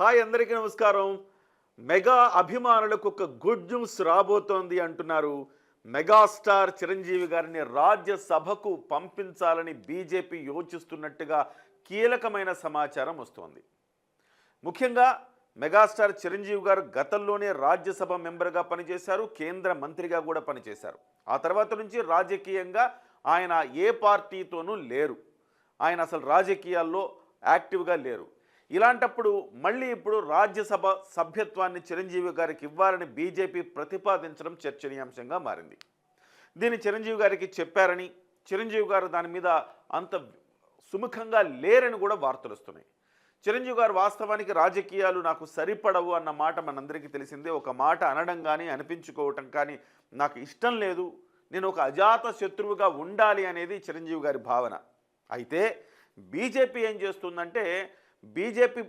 Hi అందరికీ నమస్కారం. Mega అభిమానులకు ఒక గుడ్ న్యూస్ రాబోతోంది అంటున్నారు. మెగాస్టార్ చిరంజీవి గారిని రాజ్యసభకు పంపించాలని బీజేపీ యోచిస్తున్నట్టుగా కీలకమైన సమాచారం వస్తోంది. ముఖ్యంగా మెగాస్టార్ చిరంజీవి గారు గతంలోనే రాజ్యసభ మెంబర్గా పనిచేశారు కేంద్ర మంత్రిగా కూడా పనిచేశారు. ఆ తర్వాత నుంచి రాజకీయంగా ఆయన ఏ పార్టీతోనూ లేరు. ఆయన అసలు రాజకీయాల్లో యాక్టివ్గా లేరు. ఇలాంటప్పుడు మళ్ళీ ఇప్పుడు రాజ్యసభ సభ్యత్వాన్ని చిరంజీవి గారికి ఇవ్వాలని బీజేపీ ప్రతిపాదించడం చర్చనీయాంశంగా మారింది. దీన్ని చిరంజీవి గారికి చెప్పారని చిరంజీవి గారు దాని మీద అంత సుముఖంగా లేరని కూడా వార్తలు వస్తున్నాయి. చిరంజీవి గారు వాస్తవానికి రాజకీయాలు నాకు సరిపడవు అన్న మాట మనందరికీ తెలిసిందే. ఒక మాట అనడం కానీ అనిపించుకోవటం కానీ నాకు ఇష్టం లేదు. నేను ఒక అజాత శత్రువుగా ఉండాలి అనేది చిరంజీవి గారి భావన. అయితే బీజేపీ ఏం చేస్తుందంటే బీజేపీ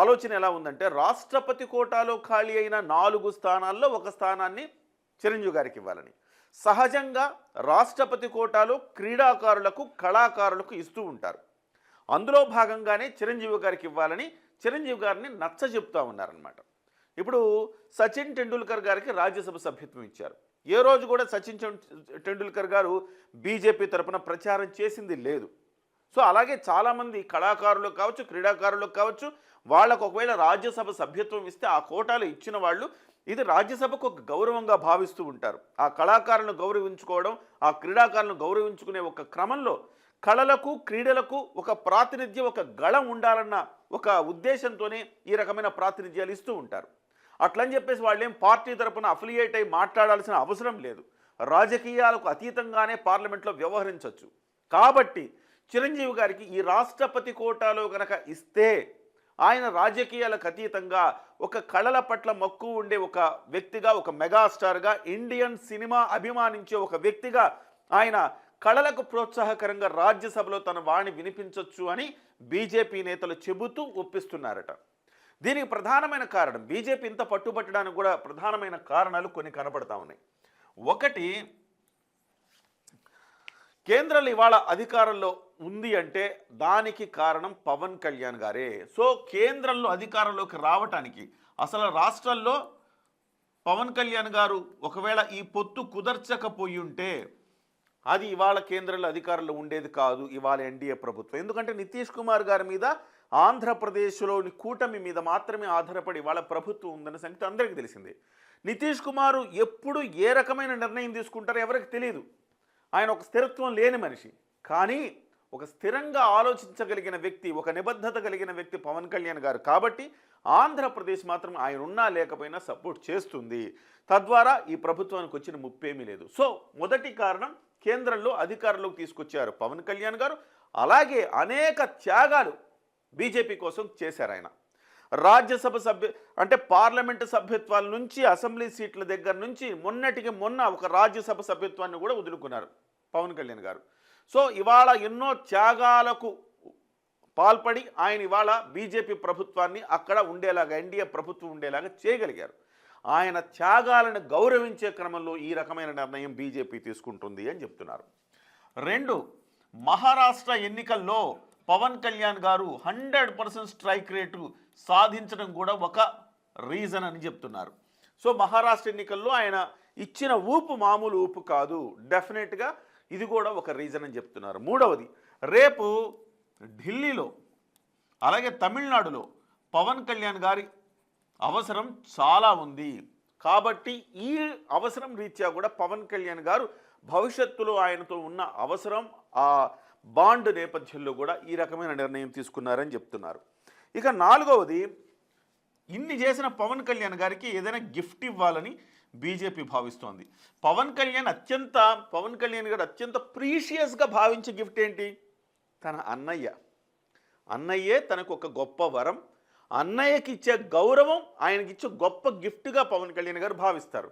ఆలోచన ఎలా ఉందంటే రాష్ట్రపతి కోటాలో ఖాళీ అయిన నాలుగు స్థానాల్లో ఒక స్థానాన్ని చిరంజీవి గారికి ఇవ్వాలని. సహజంగా రాష్ట్రపతి కోటాలో క్రీడాకారులకు కళాకారులకు ఇస్తూ ఉంటారు. అందులో భాగంగానే చిరంజీవి గారికి ఇవ్వాలని చిరంజీవి గారిని నచ్చ చెప్తా ఉన్నారనమాట ఇప్పుడు సచిన్ టెండూల్కర్ గారికి రాజ్యసభ సభ్యత్వం ఇచ్చారు. ఏ రోజు కూడా సచిన్ టెండూల్కర్ గారు బీజేపీ తరపున ప్రచారం చేసింది లేదు. సో అలాగే చాలామంది కళాకారులకు కావచ్చు క్రీడాకారులకు కావచ్చు వాళ్ళకు ఒకవేళ రాజ్యసభ సభ్యత్వం ఇస్తే ఆ కోటాలు ఇచ్చిన వాళ్ళు ఇది రాజ్యసభకు ఒక గౌరవంగా భావిస్తూ ఉంటారు. ఆ కళాకారులను గౌరవించుకోవడం ఆ క్రీడాకారులను గౌరవించుకునే ఒక క్రమంలో కళలకు క్రీడలకు ఒక ప్రాతినిధ్యం ఒక గళం ఉండాలన్న ఒక ఉద్దేశంతోనే ఈ రకమైన ప్రాతినిధ్యాలు ఇస్తూ ఉంటారు. అట్లని చెప్పేసి వాళ్ళేం పార్టీ తరపున అఫిలియేట్ అయి మాట్లాడాల్సిన అవసరం లేదు. రాజకీయాలకు అతీతంగానే పార్లమెంట్లో వ్యవహరించవచ్చు కాబట్టి చిరంజీవి గారికి ఈ రాష్ట్రపతి కోటాలో గనక ఇస్తే ఆయన రాజకీయాలకు అతీతంగా ఒక కళల పట్ల మక్కువ ఉండే ఒక వ్యక్తిగా ఒక మెగాస్టార్గా ఇండియన్ సినిమా అభిమానించే ఒక వ్యక్తిగా ఆయన కళలకు ప్రోత్సాహకరంగా రాజ్యసభలో తన వాణి వినిపించవచ్చు అని బీజేపీ నేతలు చెబుతూ ఒప్పిస్తున్నారట. దీనికి ప్రధానమైన కారణం బీజేపీ ఇంత పట్టుబట్టడానికి కూడా ప్రధానమైన కారణాలు కొన్ని కనపడతా ఉన్నాయి. ఒకటి కేంద్రంలో ఇవాళ అధికారంలో ఉంది అంటే దానికి కారణం పవన్ కళ్యాణ్ గారే. సో కేంద్రంలో అధికారంలోకి రావటానికి అసలు రాష్ట్రాల్లో పవన్ కళ్యాణ్ గారు ఒకవేళ ఈ పొత్తు కుదర్చకపోయి ఉంటే అది ఇవాళ కేంద్రంలో అధికారంలో ఉండేది కాదు ఇవాళ ఎన్డీఏ ప్రభుత్వం. ఎందుకంటే నితీష్ కుమార్ గారి మీద ఆంధ్రప్రదేశ్లోని కూటమి మీద మాత్రమే ఆధారపడి ఇవాళ ప్రభుత్వం ఉందన్న సంగతి అందరికీ తెలిసిందే. నితీష్ కుమారు ఎప్పుడు ఏ రకమైన నిర్ణయం తీసుకుంటారో ఎవరికి తెలియదు ఆయన ఒక స్థిరత్వం లేని మనిషి. కానీ ఒక స్థిరంగా ఆలోచించగలిగిన వ్యక్తి ఒక నిబద్ధత కలిగిన వ్యక్తి పవన్ కళ్యాణ్ గారు. కాబట్టి ఆంధ్రప్రదేశ్ మాత్రం ఆయన ఉన్నా లేకపోయినా సపోర్ట్ చేస్తుంది. తద్వారా ఈ ప్రభుత్వానికి వచ్చిన ముప్పేమీ లేదు. సో మొదటి కారణం కేంద్రంలో అధికారంలోకి తీసుకొచ్చారు పవన్ కళ్యాణ్ గారు. అలాగే అనేక త్యాగాలు బీజేపీ కోసం చేశారు ఆయన. రాజ్యసభ సభ్య అంటే పార్లమెంటు సభ్యత్వాల నుంచి అసెంబ్లీ సీట్ల దగ్గర నుంచి మొన్నటికి మొన్న ఒక రాజ్యసభ సభ్యత్వాన్ని కూడా వదులుకున్నారు. పవన్ కళ్యాణ్ గారు. సో ఇవాళ ఎన్నో త్యాగాలకు పాల్పడి ఆయన ఇవాళ బీజేపీ ప్రభుత్వాన్ని అక్కడ ఉండేలాగా ఎన్డీఏ ప్రభుత్వం ఉండేలాగా చేయగలిగారు. ఆయన త్యాగాలను గౌరవించే క్రమంలో ఈ రకమైన నిర్ణయం బీజేపీ తీసుకుంటుంది అని చెప్తున్నారు. రెండు మహారాష్ట్ర ఎన్నికల్లో పవన్ కళ్యాణ్ గారు హండ్రెడ్ పర్సెంట్ స్ట్రైక్ రేటు సాధించడం కూడా ఒక రీజన్ అని చెప్తున్నారు. సో మహారాష్ట్ర ఎన్నికల్లో ఆయన ఇచ్చిన ఊపు మామూలు ఊపు కాదు. డెఫినెట్గా ఇది కూడా ఒక రీజన్ అని చెప్తున్నారు. మూడవది రేపు ఢిల్లీలో అలాగే తమిళనాడులో పవన్ కళ్యాణ్ గారి అవసరం చాలా ఉంది. కాబట్టి ఈ అవసరం రీత్యా కూడా పవన్ కళ్యాణ్ గారు భవిష్యత్తులో ఆయనతో ఉన్న అవసరం ఆ బాండ్ నేపథ్యంలో కూడా ఈ రకమైన నిర్ణయం తీసుకున్నారని చెప్తున్నారు. ఇక నాలుగవది ఇన్ని చేసిన పవన్ కళ్యాణ్ గారికి ఏదైనా గిఫ్ట్ ఇవ్వాలని బీజేపీ భావిస్తోంది. పవన్ కళ్యాణ్ అత్యంత పవన్ కళ్యాణ్ గారు అత్యంత ప్రీషియస్గా భావించే గిఫ్ట్ ఏంటి? తన అన్నయ్య. అన్నయ్యే తనకు ఒక గొప్ప వరం. అన్నయ్యకి ఇచ్చే గౌరవం ఆయనకి ఇచ్చే గొప్ప గిఫ్ట్గా పవన్ కళ్యాణ్ గారు భావిస్తారు.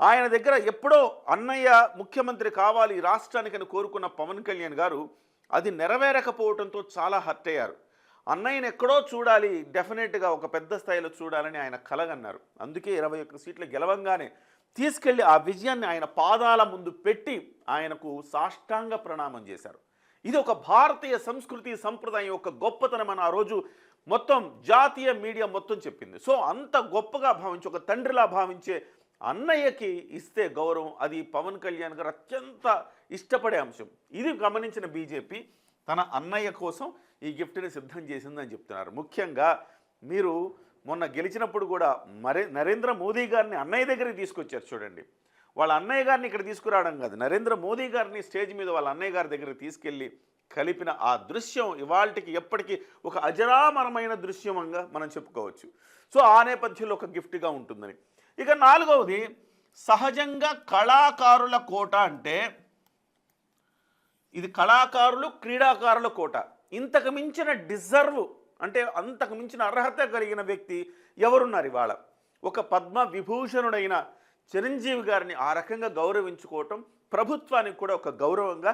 ఆయన దగ్గర ఎప్పుడో అన్నయ్య ముఖ్యమంత్రి కావాలి రాష్ట్రానికని కోరుకున్న పవన్ కళ్యాణ్ గారు అది నెరవేరకపోవడంతో చాలా హర్ట్ అయ్యారు. అన్నయ్యను ఎక్కడో చూడాలి. డెఫినెట్గా ఒక పెద్ద స్థాయిలో చూడాలని ఆయన కలగన్నారు. అందుకే ఇరవై ఒక్క సీట్లు గెలవంగానే తీసుకెళ్ళి ఆ విజయాన్ని ఆయన పాదాల ముందు పెట్టి ఆయనకు సాష్టాంగ ప్రణామం చేశారు. ఇది ఒక భారతీయ సంస్కృతి సంప్రదాయం యొక్క గొప్పతనం అని ఆ రోజు మొత్తం జాతీయ మీడియా మొత్తం చెప్పింది. సో అంత గొప్పగా భావించి ఒక తండ్రిలా భావించే అన్నయ్యకి ఇస్తే గౌరవం అది పవన్ కళ్యాణ్ గారు అత్యంత ఇష్టపడే అంశం. ఇది గమనించిన బీజేపీ తన అన్నయ్య కోసం ఈ గిఫ్ట్ని సిద్ధం చేసిందని చెప్తున్నారు. ముఖ్యంగా మీరు మొన్న గెలిచినప్పుడు కూడా మరే నరేంద్ర మోదీ గారిని అన్నయ్య దగ్గరికి తీసుకొచ్చారు చూడండి. వాళ్ళ అన్నయ్య గారిని ఇక్కడ తీసుకురావడం కాదు. నరేంద్ర మోదీ గారిని స్టేజ్ మీద వాళ్ళ అన్నయ్య గారి దగ్గరికి తీసుకెళ్ళి కలిపిన ఆ దృశ్యం ఇవాళకి ఎప్పటికీ ఒక అజరామరమైన దృశ్యంగా మనం చెప్పుకోవచ్చు. సో ఆ నేపథ్యంలో ఒక గిఫ్ట్గా ఉంటుందని. ఇక నాలుగవది సహజంగా కళాకారుల కోట అంటే ఇది కళాకారులు క్రీడాకారుల కోట. ఇంతకు మించిన డిజర్వ్ అంటే అంతకు మించిన అర్హత కలిగిన వ్యక్తి ఎవరున్నారు ఇవాళ? ఒక పద్మ విభూషణుడైన చిరంజీవి గారిని ఆ రకంగా గౌరవించుకోవటం ప్రభుత్వానికి కూడా ఒక గౌరవంగా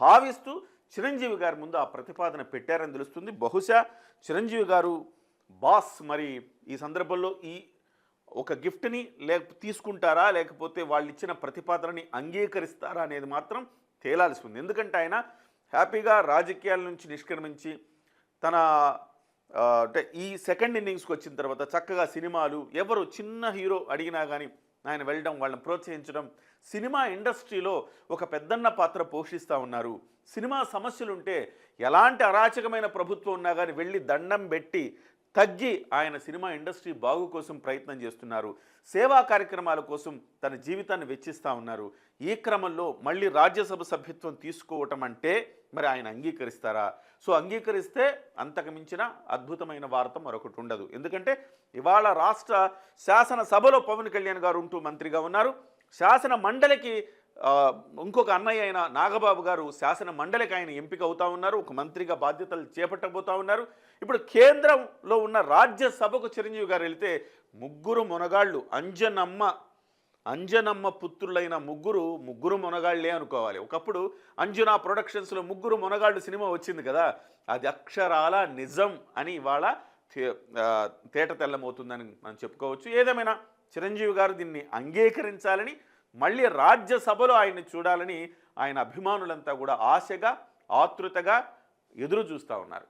భావిస్తూ చిరంజీవి గారి ముందు ఆ ప్రతిపాదన పెట్టారని తెలుస్తుంది. బహుశా చిరంజీవి గారు బాస్ మరి ఈ సందర్భంలో ఈ ఒక గిఫ్ట్ని లేక తీసుకుంటారా? లేకపోతే వాళ్ళు ఇచ్చిన ప్రతిపాదనని అంగీకరిస్తారా? అనేది మాత్రం తేలాల్సి ఉంది ఎందుకంటే ఆయన హ్యాపీగా రాజకీయాల నుంచి నిష్క్రమించి తన అంటే ఈ సెకండ్ ఇన్నింగ్స్కి వచ్చిన తర్వాత చక్కగా సినిమాలు ఎవరు చిన్న హీరో అడిగినా కానీ ఆయన వెళ్ళడం వాళ్ళని ప్రోత్సహించడం సినిమా ఇండస్ట్రీలో ఒక పెద్దన్న పాత్ర పోషిస్తూ ఉన్నారు. సినిమా సమస్యలుంటే ఎలాంటి అరాచకమైన ప్రభుత్వం ఉన్నా కానీ వెళ్ళి దండం పెట్టి తగ్గి ఆయన సినిమా ఇండస్ట్రీ బాగు కోసం ప్రయత్నం చేస్తున్నారు. సేవా కార్యక్రమాల కోసం తన జీవితాన్ని వెచ్చిస్తూ ఉన్నారు. ఈ క్రమంలో మళ్ళీ రాజ్యసభ సభ్యత్వం తీసుకోవటం అంటే మరి ఆయన అంగీకరిస్తారా? సో అంగీకరిస్తే అంతకుమించిన అద్భుతమైన వార్త మరొకటి ఉండదు. ఎందుకంటే ఇవాళ రాష్ట్ర శాసనసభలో పవన్ కళ్యాణ్ గారు ఉంటూ మంత్రిగా ఉన్నారు. శాసన మండలికి ఇంకొక అన్నయ్య అయిన నాగబాబు గారు శాసన మండలికి ఆయన ఎంపిక అవుతా ఉన్నారు. ఒక మంత్రిగా బాధ్యతలు చేపట్టబోతా ఉన్నారు. ఇప్పుడు కేంద్రంలో ఉన్న రాజ్యసభకు చిరంజీవి గారు వెళ్తే ముగ్గురు మునగాళ్ళు అంజనమ్మ అంజనమ్మ పుత్రులైన ముగ్గురు ముగ్గురు మునగాళ్ళే అనుకోవాలి. ఒకప్పుడు అంజనా ప్రొడక్షన్స్లో ముగ్గురు మునగాళ్ళు సినిమా వచ్చింది కదా అది అక్షరాల నిజం అని ఇవాళ తేట తెల్లమవుతుందని మనం చెప్పుకోవచ్చు. ఏదేమైనా చిరంజీవి గారు దీన్ని అంగీకరించాలని మళ్ళీ రాజ్యసభలో ఆయన్ని చూడాలని ఆయన అభిమానులంతా కూడా ఆశగా ఆతృతగా ఎదురు చూస్తూ ఉన్నారు.